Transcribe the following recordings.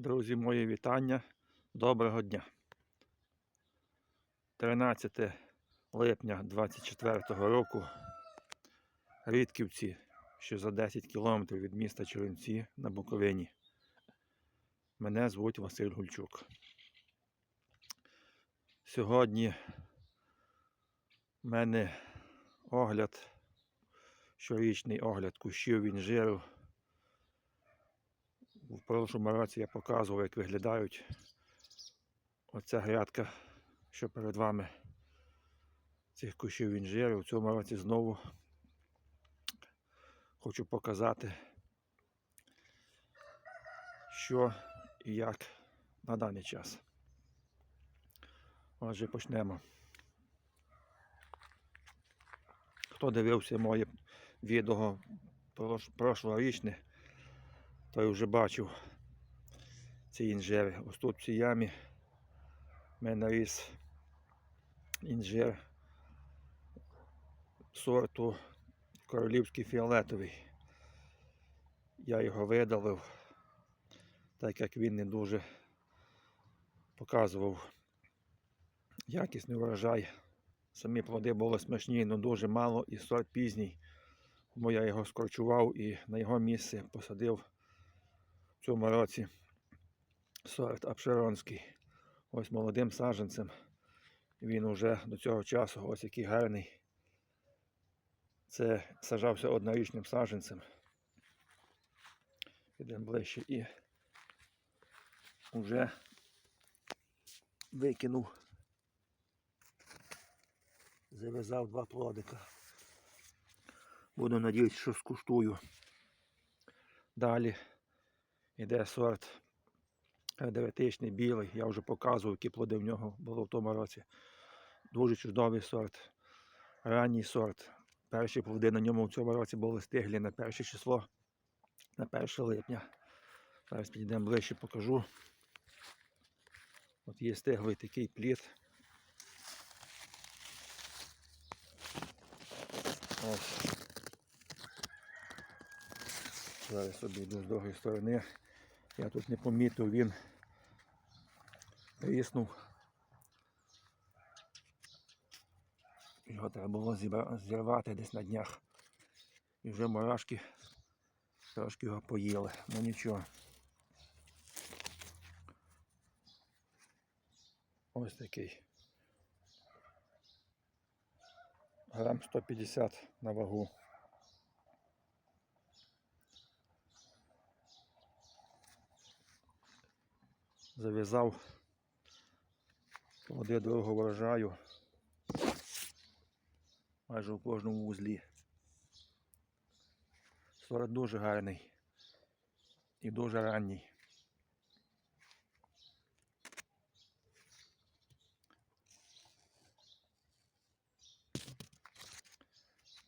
Друзі, мої вітання. Доброго дня. 13 липня 24 року. Рідківці, що за 10 кілометрів від міста Черемці на Буковині. Мене звуть Василь Гульчук. Сьогодні в мене огляд, щорічний огляд кущів інжиру. В прошлому році я показував, як виглядають оця грядка, що перед вами цих кущів інжиру. В цьому році знову хочу показати, що і як на даний час. Отже, почнемо. Хто дивився моє відео прош- прошлорічне, той вже бачив ці інжири. Ось тут в цій ямі в мене ріс інжир сорту королівський фіолетовий. Я його видалив, так як він не дуже показував якісний урожай. Самі плоди були смачні, але дуже мало і сорт пізній. Тому я його скорчував і на його місце посадив цьому році сорт Апшеронський. Ось молодим саджанцем. Він уже до цього часу ось який гарний. Це сажався однорічним саджанцем. Підемо ближче і вже викинув. Зав'язав два плодика. Буду надіятися, що скуштую. Далі йде сорт дев'ятичний білий. Я вже показував, які плоди в нього було в тому році. Дуже чудовий сорт. Ранній сорт. Перші плоди на ньому в цьому році були стиглі на перше число, на 1 липня. Зараз підійдемо ближче, покажу. От є стиглий такий плід. Ось. Зараз собі йду з другої сторони. Я тут не помітив, він тріснув. Його треба було зірвати десь на днях. І вже мурашки трошки його поїли. Ну нічого. Ось такий. Грам 150 на вагу. Зав'язав плоди другого врожаю майже у кожному вузлі. Сорт дуже гарний і дуже ранній.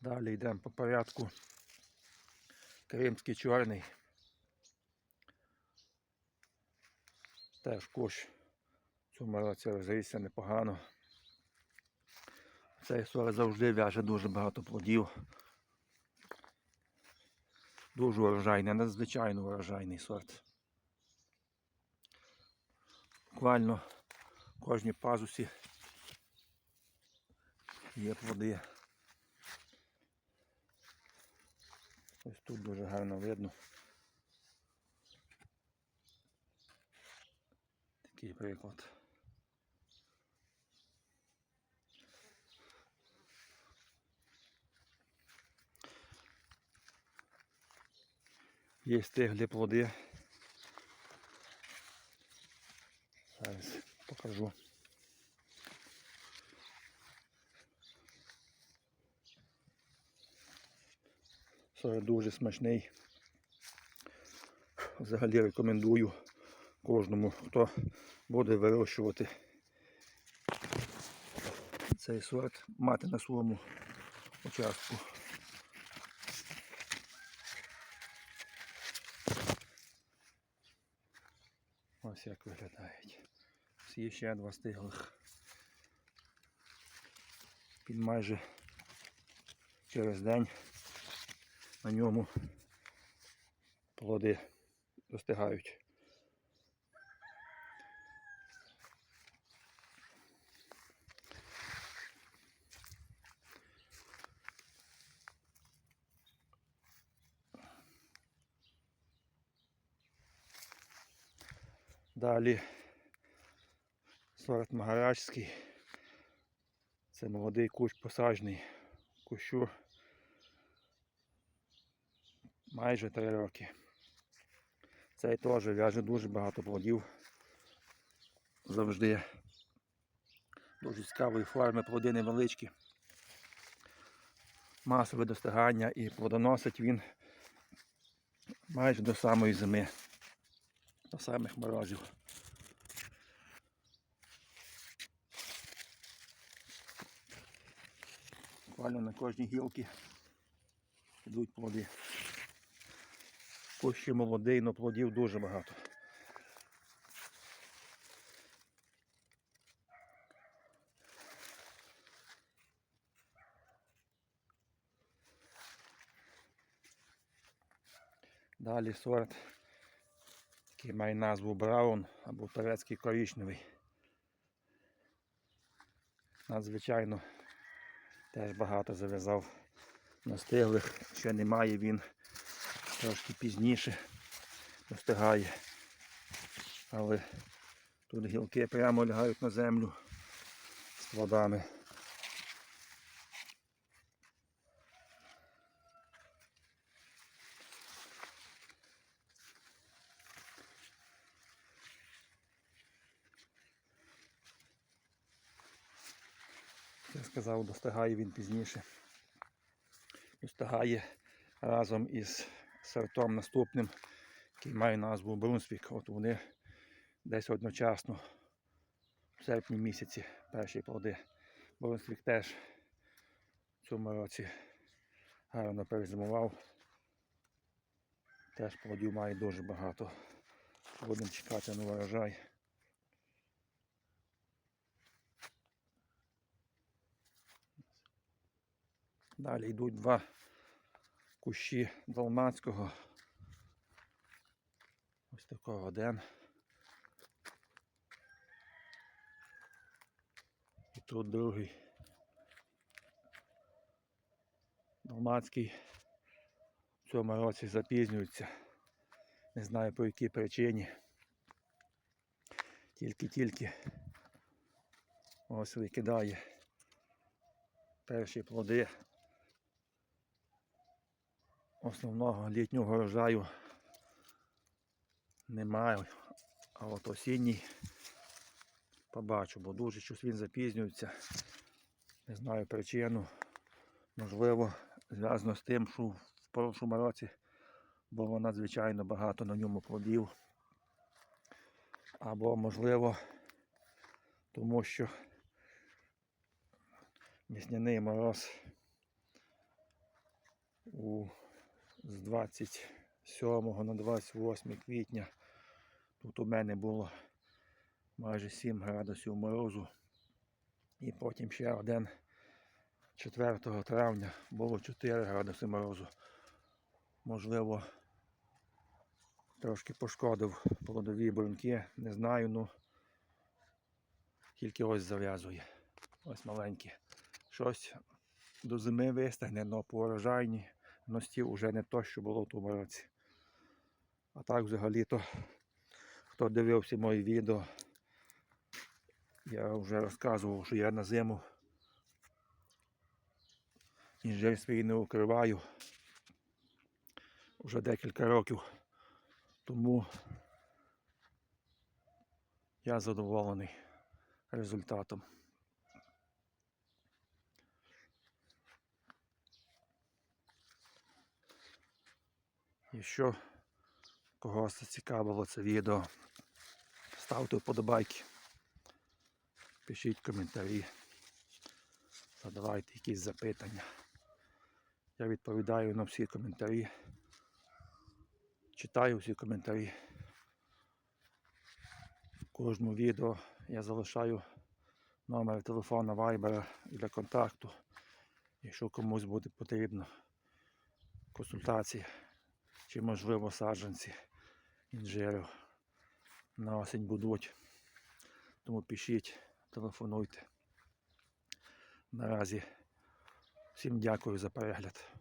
Далі йдемо по порядку. Кримський чорний. Теж кущ в цьому році розрісся непогано. Цей сорт завжди в'яже дуже багато плодів. Дуже урожайний, надзвичайно урожайний сорт. Буквально в кожній пазусі є плоди. Ось тут дуже гарно видно. Такий приклад. Є стиглі плоди. Зараз покажу. Сорт дуже смачний. Взагалі рекомендую кожному, хто буде вирощувати цей сорт, мати на своєму участку. Ось як виглядають. Є ще два стиглих. Під майже через день на ньому плоди достигають. Далі сорт Магарачський. Це молодий кущ посажний. Кущу майже 3 роки. Цей теж в'яже дуже багато плодів. Завжди. Дуже цікавої форми, плоди невеличкі. Масове достигання і плодоносить він майже до самої зими, самих морозів. Буквально на кожній гілці йдуть плоди. Ще молодий, але плодів дуже багато. Далі сорт, який має назву Браун або турецький коричневий. Надзвичайно теж багато зав'язав настиглих. Ще немає він трошки пізніше достигає. Але тут гілки прямо лягають на землю з плодами. Я сказав, достигає він пізніше. Достигає разом із сортом наступним, який має назву Брунсвік. От вони десь одночасно в серпні місяці перші плоди. Брунсвік теж в цьому році гарно перезимував. Теж плодів має дуже багато. Будемо чекати на урожай. Далі йдуть два кущі Далмацького. Ось такого один. І тут другий. Далмацький в цьому році запізнюється. Не знаю по якій причині. Тільки-тільки ось викидає перші плоди основного літнього врожаю немає. А от осінній побачу, бо дуже щось він запізнюється. Не знаю причину. Можливо, зв'язано з тим, що в прошлому році було надзвичайно багато на ньому плодів. Або можливо, тому що весняний мороз у з 27 на 28 квітня. Тут у мене було майже 7 градусів морозу. І потім ще один 4 травня було 4 градуси морозу. Можливо, трошки пошкодив плодові бруньки, не знаю, ну тільки ось зав'язує. Ось маленькі. Щось до зими вистигне, але по урожайні ностів вже не то, що було в тому році. А так взагалі-то, хто дивився мої відео, я вже розказував, що я на зиму інжир свій не укриваю вже декілька років. Тому я задоволений результатом. Якщо когось зацікавило це відео, ставте вподобайки, пишіть коментарі, задавайте якісь запитання. Я відповідаю на всі коментарі. Читаю всі коментарі. В кожному відео я залишаю номер телефона Viber для контакту. Якщо комусь буде потрібно консультації чи можливо саджанці інжирів на осінь будуть. Тому пишіть, телефонуйте. Наразі всім дякую за перегляд.